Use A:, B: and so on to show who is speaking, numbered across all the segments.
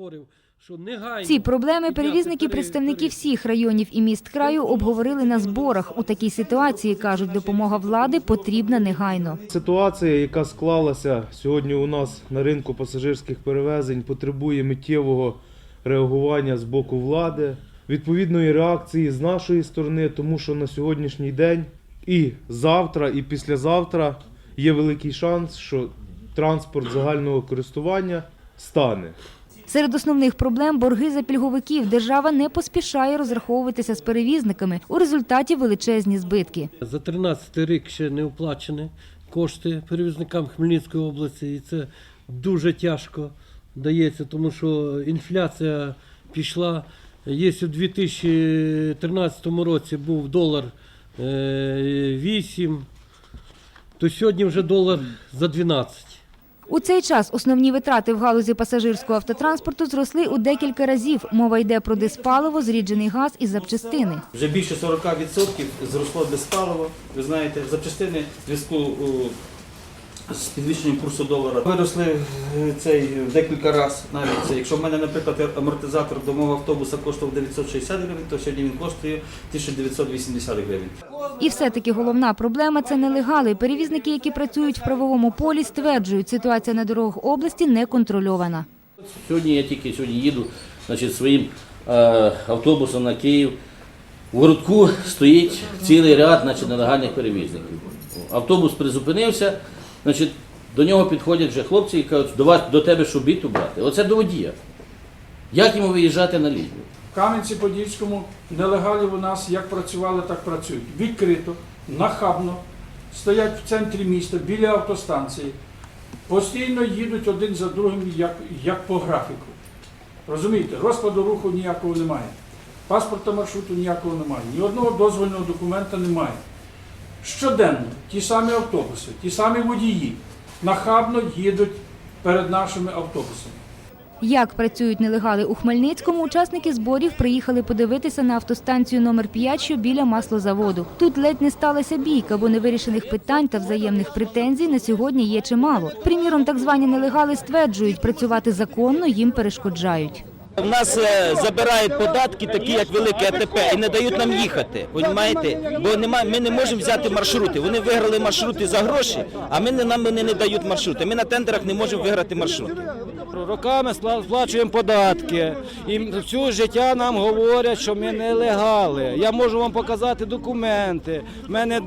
A: зборів, що негайно.
B: Ці проблеми перевізники, представники всіх районів і міст краю обговорили на зборах. У такій ситуації кажуть, допомога влади потрібна негайно.
C: Ситуація, яка склалася сьогодні у нас на ринку пасажирських перевезень, потребує миттєвого реагування з боку влади, відповідної реакції з нашої сторони, тому що на сьогоднішній день і завтра, і післязавтра є великий шанс, що транспорт загального користування стане.
B: Серед основних проблем борги за пільговиків. Держава не поспішає розраховуватися з перевізниками. У результаті величезні збитки.
A: За 13 рік ще не оплачені кошти перевізникам Хмельницької області, і це дуже тяжко дається, тому що інфляція пішла. Якщо в 2013 році був долар е, 8, то сьогодні вже долар за 12.
B: У цей час основні витрати в галузі пасажирського автотранспорту зросли у декілька разів. Мова йде про диспаливо, зріджений газ і запчастини.
D: Вже більше 40% зросло диспаливо. Ви знаєте, запчастини зв'язку о, з підвищенням курсу долара виросли е, цей декілька разів. Навіть це, якщо в мене, наприклад, амортизатор до мого автобуса коштував 960 гривень, то сьогодні він коштує 1980 гривень.
B: І все-таки головна проблема це нелегали. Перевізники, які працюють в правовому полі, стверджують, ситуація на дорогах області не контрольована.
E: Сьогодні я тільки сьогодні їду значить, своїм е, автобусом на Київ. В городку стоїть цілий ряд значить, нелегальних перевізників. Автобус призупинився, значить, до нього підходять вже хлопці і кажуть, до, вас, до тебе що біту брати. Оце до водія. Як йому виїжджати на лінію?
F: В Кам'янці-Подільському нелегалів у нас як працювали, так працюють. Відкрито, нахабно, стоять в центрі міста, біля автостанції. Постійно їдуть один за другим, як, як по графіку. Розумієте, розкладу руху ніякого немає. Паспорта маршруту ніякого немає. Ні одного дозвольного документа немає. Щоденно ті самі автобуси, ті самі водії нахабно їдуть перед нашими автобусами.
B: Як працюють нелегали у Хмельницькому, учасники зборів приїхали подивитися на автостанцію номер 5, що біля маслозаводу. Тут ледь не сталася бійка, бо невирішених питань та взаємних претензій на сьогодні є чимало. Приміром, так звані нелегали стверджують, працювати законно їм перешкоджають.
G: У нас е, забирають податки, такі як велике АТП, і не дають нам їхати. Понімаєте? Бо нема, ми не можемо взяти маршрути. Вони виграли маршрути за гроші, а ми нам вони не дають маршрути. Ми на тендерах не можемо виграти маршрути.
H: Роками сплачуємо податки. І всю життя нам говорять, що ми нелегали. Я можу вам показати документи. У мене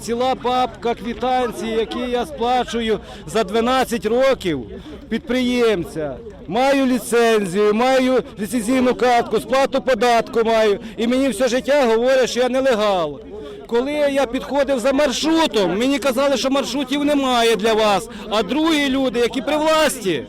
H: ціла папка квітанцій, які я сплачую за 12 років підприємця. Маю ліцензію, маю ліцензійну картку, сплату податку маю. І мені все життя говорять, що я нелегал. Коли я підходив за маршрутом, мені казали, що маршрутів немає для вас. А другі люди, які при власті,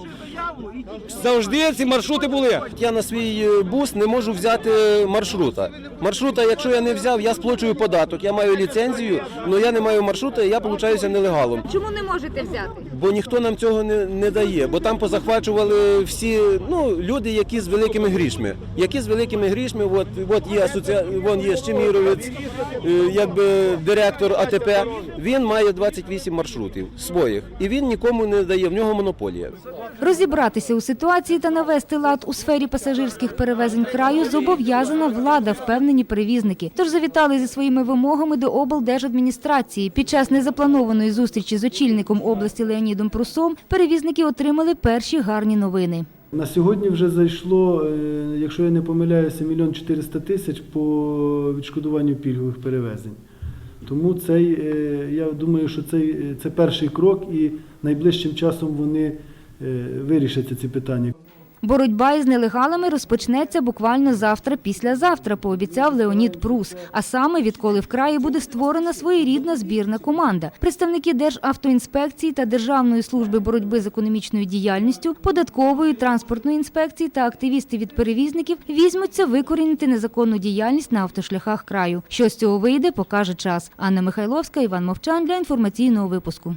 H: завжди ці маршрути були.
I: Я на свій е, бус не можу взяти маршрута. Маршрута, якщо я не взяв, я сплачую податок. Я маю ліцензію, але я не маю маршрута, і я получаюся нелегалом.
B: Чому не можете взяти?
I: Бо ніхто нам цього не, не дає. Бо там позахвачували всі ну, люди, які з великими грішми. Які з великими грішми, от, от є асоціа... вон є Щеміровець, е, якби директор АТП. Він має 28 маршрутів своїх. І він нікому не дає, в нього монополія.
B: Розібратися у ситуації та навести лад у сфері пасажирських перевезень краю зобов'язана влада, впевнені перевізники. Тож завітали зі своїми вимогами до облдержадміністрації. Під час незапланованої зустрічі з очільником області Леонідом Прусом перевізники отримали перші гарні новини.
J: На сьогодні вже зайшло, е, якщо я не помиляюся, мільйон 400 тисяч по відшкодуванню пільгових перевезень. Тому цей, е, я думаю, що цей, е, це перший крок і найближчим часом вони е, вирішаться ці питання.
B: Боротьба із нелегалами розпочнеться буквально завтра, післязавтра, пообіцяв Леонід Прус. А саме відколи в краї буде створена своєрідна збірна команда. Представники Державтоінспекції та Державної служби боротьби з економічною діяльністю, податкової, транспортної інспекції та активісти від перевізників візьмуться викорінити незаконну діяльність на автошляхах краю. Що з цього вийде, покаже час. Анна Михайловська, Іван Мовчан для інформаційного випуску.